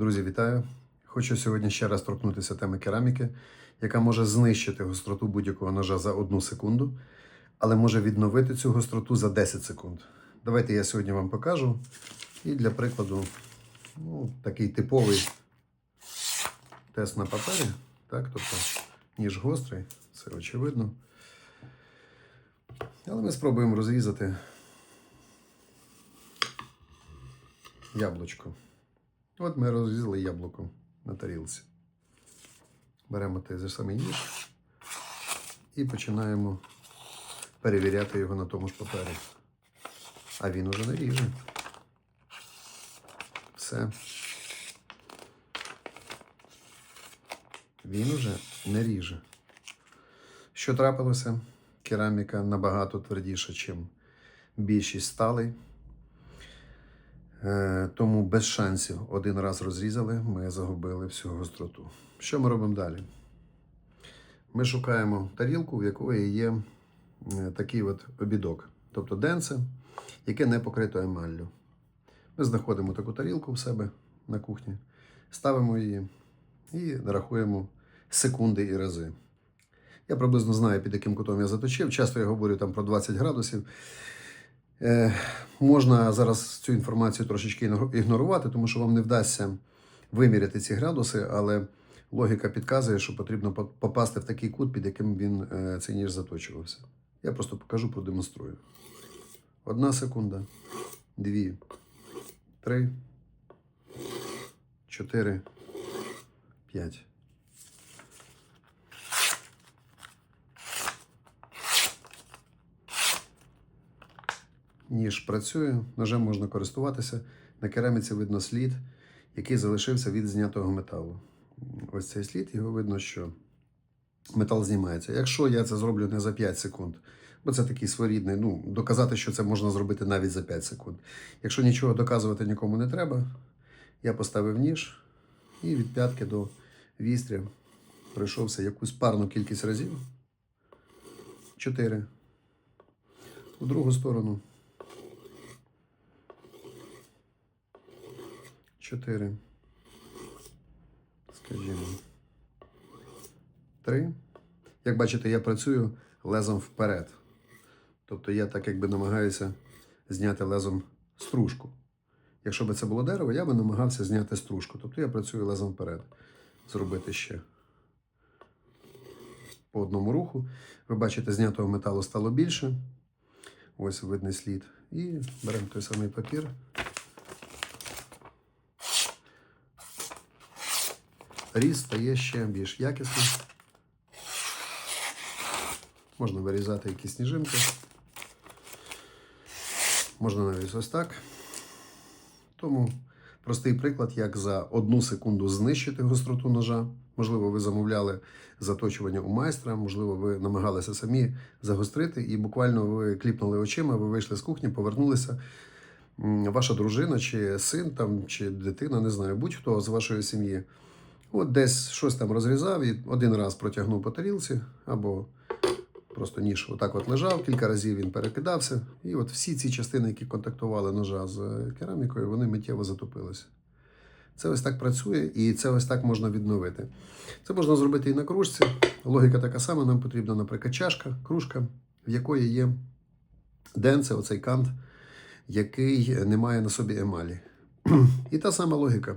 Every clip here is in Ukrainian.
Друзі, вітаю! Хочу сьогодні ще раз торкнутися теми кераміки, яка може знищити гостроту будь-якого ножа за одну секунду, але може відновити цю гостроту за 10 секунд. Давайте я сьогодні вам покажу. І для прикладу, ну, такий типовий тест на папері. Так, тобто ніж гострий, це очевидно. Але ми спробуємо розрізати яблучко. От ми розрізали яблуко на тарілці. Беремо той же самий ніж і починаємо перевіряти його на тому ж папері. А він уже не ріже. Все. Він уже не ріже. Що трапилося? Кераміка набагато твердіша, ніж більшість сталей. Е, Тому без шансів один раз розрізали, ми загубили всю гостроту. Що ми робимо далі? Ми шукаємо тарілку, в якої є е, такий от обідок, тобто денце, яке не покрито емаллю. Ми знаходимо таку тарілку в себе на кухні, ставимо її і рахуємо секунди і рази. Я приблизно знаю, під яким кутом я заточив. Часто я говорю там про 20 градусів. Е, можна зараз цю інформацію трошечки ігнорувати, тому що вам не вдасться виміряти ці градуси, але логіка підказує, що потрібно попасти в такий кут, під яким він е, цей ніж заточувався. Я просто покажу, продемонструю. Одна секунда, дві, три, чотири, п'ять. Ніж працює, ножем можна користуватися. На кераміці видно слід, який залишився від знятого металу. Ось цей слід, його видно, що метал знімається. Якщо я це зроблю не за 5 секунд, бо це такий своєрідний, ну, доказати, що це можна зробити навіть за 5 секунд. Якщо нічого доказувати нікому не треба, я поставив ніж і від п'ятки до вістря пройшовся якусь парну кількість разів. Чотири. У другу сторону. Чотири. Скажімо. Три. Як бачите, я працюю лезом вперед. Тобто я так якби намагаюся зняти лезом стружку. Якщо б це було дерево, я би намагався зняти стружку. Тобто я працюю лезом вперед. Зробити ще по одному руху. Ви бачите, знятого металу стало більше. Ось видний слід. І беремо той самий папір. Різ стає ще більш якісним. Можна вирізати якісь сніжинки. Можна навіть ось так. Тому простий приклад, як за одну секунду знищити гостроту ножа. Можливо, ви замовляли заточування у майстра, можливо, ви намагалися самі загострити, і буквально ви кліпнули очима, ви вийшли з кухні, повернулися. Ваша дружина, чи син, там, чи дитина, не знаю, будь-хто з вашої сім'ї. От десь щось там розрізав і один раз протягнув по тарілці, або просто ніж отак от лежав, кілька разів він перекидався. І от всі ці частини, які контактували ножа з е, керамікою, вони миттєво затопилися. Це ось так працює, і це ось так можна відновити. Це можна зробити і на кружці. Логіка така сама, нам потрібна, наприклад, чашка, кружка, в якої є денце, оцей кант, який не має на собі емалі. І та сама логіка.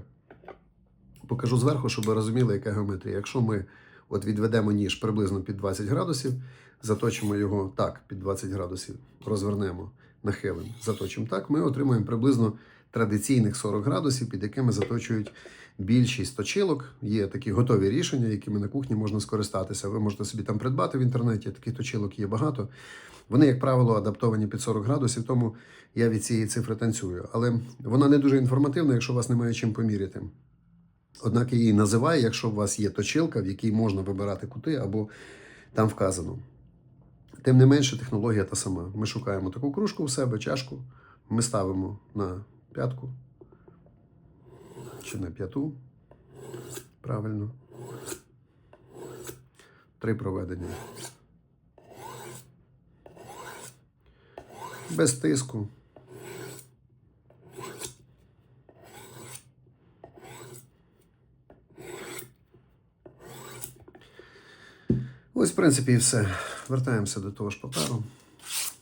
Покажу зверху, щоб ви розуміли, яка геометрія. Якщо ми от відведемо ніж приблизно під 20 градусів, заточимо його так, під 20 градусів, розвернемо, нахилимо, заточимо так, ми отримаємо приблизно традиційних 40 градусів, під якими заточують більшість точилок. Є такі готові рішення, якими на кухні можна скористатися. Ви можете собі там придбати в інтернеті, таких точилок є багато. Вони, як правило, адаптовані під 40 градусів, тому я від цієї цифри танцюю. Але вона не дуже інформативна, якщо вас немає чим поміряти. Однак її називаю, якщо у вас є точилка, в якій можна вибирати кути або там вказано. Тим не менше, технологія та сама. Ми шукаємо таку кружку у себе, чашку, ми ставимо на п'ятку чи на п'яту. Правильно. Три проведення. Без тиску. Принципі, і все. Вертаємося до того ж паперу.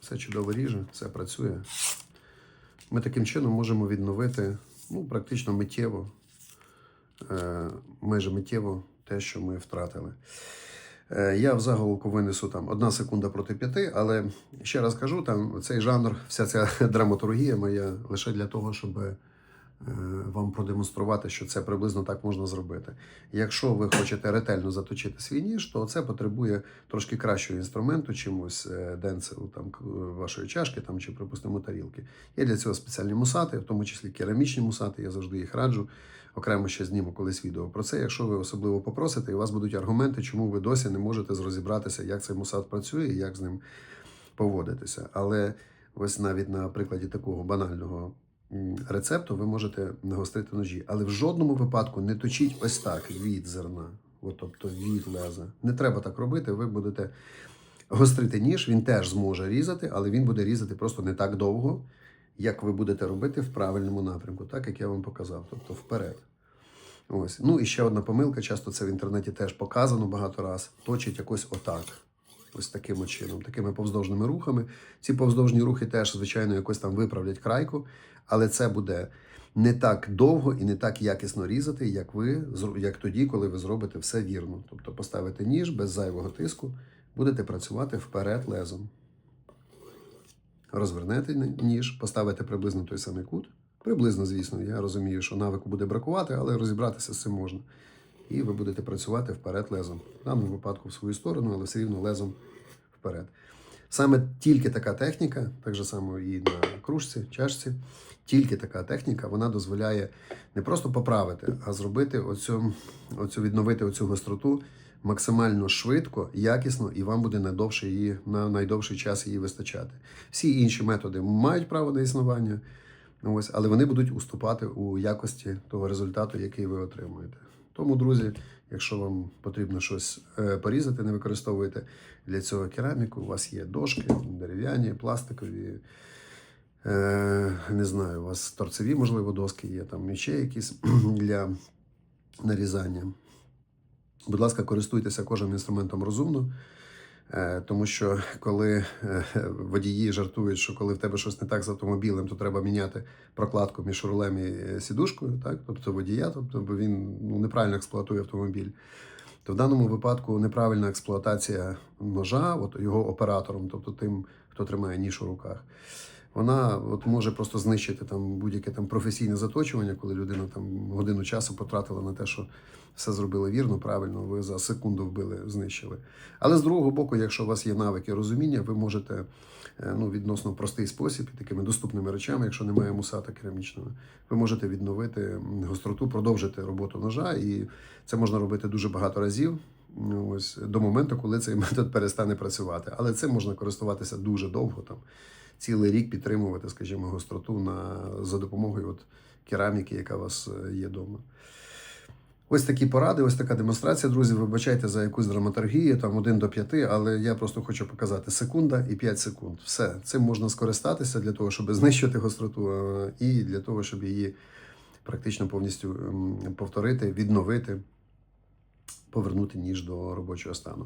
Все чудово ріже, все працює. Ми таким чином можемо відновити ну, практично миттєво, е, майже миттєво те, що ми втратили. Е, Я в заголовку винесу там одна секунда проти п'яти, але ще раз кажу, там цей жанр, вся ця драматургія моя лише для того, щоб вам продемонструвати, що це приблизно так можна зробити. Якщо ви хочете ретельно заточити свій ніж, то це потребує трошки кращого інструменту, чим ось е, денцелу там вашої чашки там, чи, припустимо, тарілки. Є для цього спеціальні мусати, в тому числі керамічні мусати, я завжди їх раджу. Окремо ще зніму колись відео про це. Якщо ви особливо попросите, і у вас будуть аргументи, чому ви досі не можете розібратися, як цей мусат працює і як з ним поводитися. Але ось навіть на прикладі такого банального рецепту ви можете нагострити ножі. Але в жодному випадку не точіть ось так від зерна, от, тобто від леза. Не треба так робити. Ви будете гострити ніж, він теж зможе різати, але він буде різати просто не так довго, як ви будете робити в правильному напрямку, так як я вам показав, тобто вперед. Ось. Ну і ще одна помилка, часто це в інтернеті теж показано багато раз. Точить якось отак. Ось таким чином, такими повздовжними рухами. Ці повздовжні рухи теж, звичайно, якось там виправлять крайку, але це буде не так довго і не так якісно різати, як ви як тоді, коли ви зробите все вірно. Тобто поставите ніж без зайвого тиску, будете працювати вперед лезом. Розвернете ніж, поставите приблизно той самий кут. Приблизно, звісно, я розумію, що навику буде бракувати, але розібратися з цим можна. І ви будете працювати вперед лезом. В даному випадку в свою сторону, але все рівно лезом вперед. Саме тільки така техніка, так же само і на кружці, чашці, тільки така техніка, вона дозволяє не просто поправити, а зробити оцю, оцю відновити оцю гостроту максимально швидко, якісно, і вам буде найдовше її, на найдовший час її вистачати. Всі інші методи мають право на існування, ну, ось, але вони будуть уступати у якості того результату, який ви отримуєте. Тому, друзі, якщо вам потрібно щось е, порізати, не використовуйте для цього кераміку. У вас є дошки, дерев'яні, пластикові. Е, не знаю, у вас торцеві, можливо, доски є, там ще якісь для нарізання. Будь ласка, користуйтеся кожним інструментом розумно. Е, Тому що коли е, водії жартують, що коли в тебе щось не так з автомобілем, то треба міняти прокладку між рулем і е, сідушкою, так? тобто водія, тобто, бо він ну, неправильно експлуатує автомобіль. То в даному випадку неправильна експлуатація ножа, от його оператором, тобто тим, хто тримає ніж у руках, вона от може просто знищити там будь-яке там професійне заточування, коли людина там годину часу потратила на те, що все зробили вірно, правильно, ви за секунду вбили, знищили. Але з другого боку, якщо у вас є навики розуміння, ви можете е, ну, відносно простий спосіб і такими доступними речами, якщо немає мусата керамічного, ви можете відновити гостроту, продовжити роботу ножа, і це можна робити дуже багато разів. Ось до моменту, коли цей метод перестане працювати. Але цим можна користуватися дуже довго, там цілий рік підтримувати, скажімо, гостроту на, за допомогою от кераміки, яка у вас е, є вдома. Ось такі поради, ось така демонстрація, друзі. Вибачайте за якусь драматургію, там 1 до 5, але я просто хочу показати секунда і 5 секунд. Все, цим можна скористатися для того, щоб знищити гостроту, е, і для того, щоб її практично повністю ем, повторити, відновити, повернути ніж до робочого стану.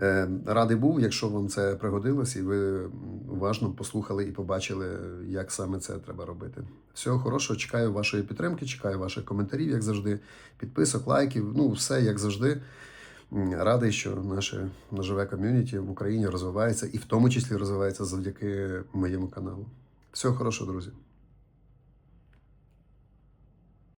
Е, Радий був, якщо вам це пригодилось, і ви уважно послухали і побачили, як саме це треба робити. Всього хорошого, чекаю вашої підтримки, чекаю ваших коментарів, як завжди, підписок, лайків. Ну, все як завжди. Радий, що наше ножове ком'юніті в Україні розвивається і в тому числі розвивається завдяки моєму каналу. Всього хорошого, друзі.